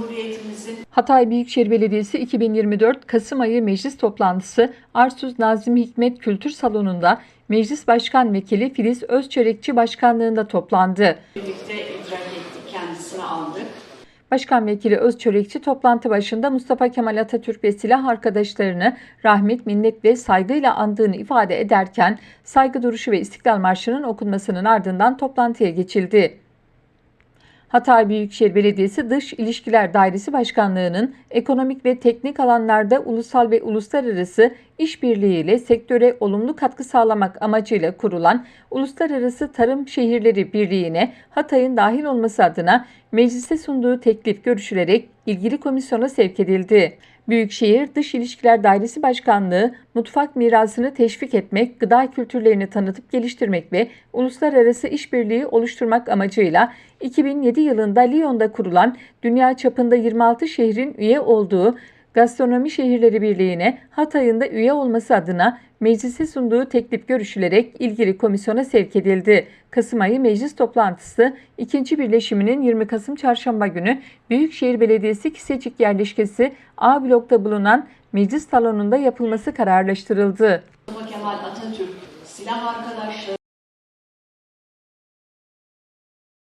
Cumhuriyetimizin Hatay Büyükşehir Belediyesi 2024 Kasım ayı meclis toplantısı Arsuz Nazım Hikmet Kültür Salonu'nda Meclis Başkan Vekili Filiz Özçörekçi Başkanlığında toplandı. birlikte idrak ettik, kendisini aldık. Başkan Vekili Özçörekçi toplantı başında Mustafa Kemal Atatürk ve silah arkadaşlarını rahmet, minnet ve saygıyla andığını ifade ederken saygı duruşu ve İstiklal Marşı'nın okunmasının ardından toplantıya geçildi. Hatay Büyükşehir Belediyesi Dış İlişkiler Dairesi Başkanlığı'nın ekonomik ve teknik alanlarda ulusal ve uluslararası işbirliğiyle sektöre olumlu katkı sağlamak amacıyla kurulan Uluslararası Tarım Şehirleri Birliği'ne Hatay'ın dahil olması adına meclise sunduğu teklif görüşülerek ilgili komisyona sevk edildi. Büyükşehir Dış İlişkiler Dairesi Başkanlığı, mutfak mirasını teşvik etmek, gıda kültürlerini tanıtıp geliştirmek ve uluslararası işbirliği oluşturmak amacıyla 2007 yılında Lyon'da kurulan dünya çapında 26 şehrin üye olduğu Gastronomi Şehirleri Birliği'ne Hatay'ın da üye olması adına meclise sunduğu teklif görüşülerek ilgili komisyona sevk edildi. Kasım ayı meclis toplantısı ikinci birleşiminin 20 Kasım Çarşamba günü Büyükşehir Belediyesi Kisecik yerleşkesi A blokta bulunan meclis salonunda yapılması kararlaştırıldı. Kemal Atatürk, silah arkadaşları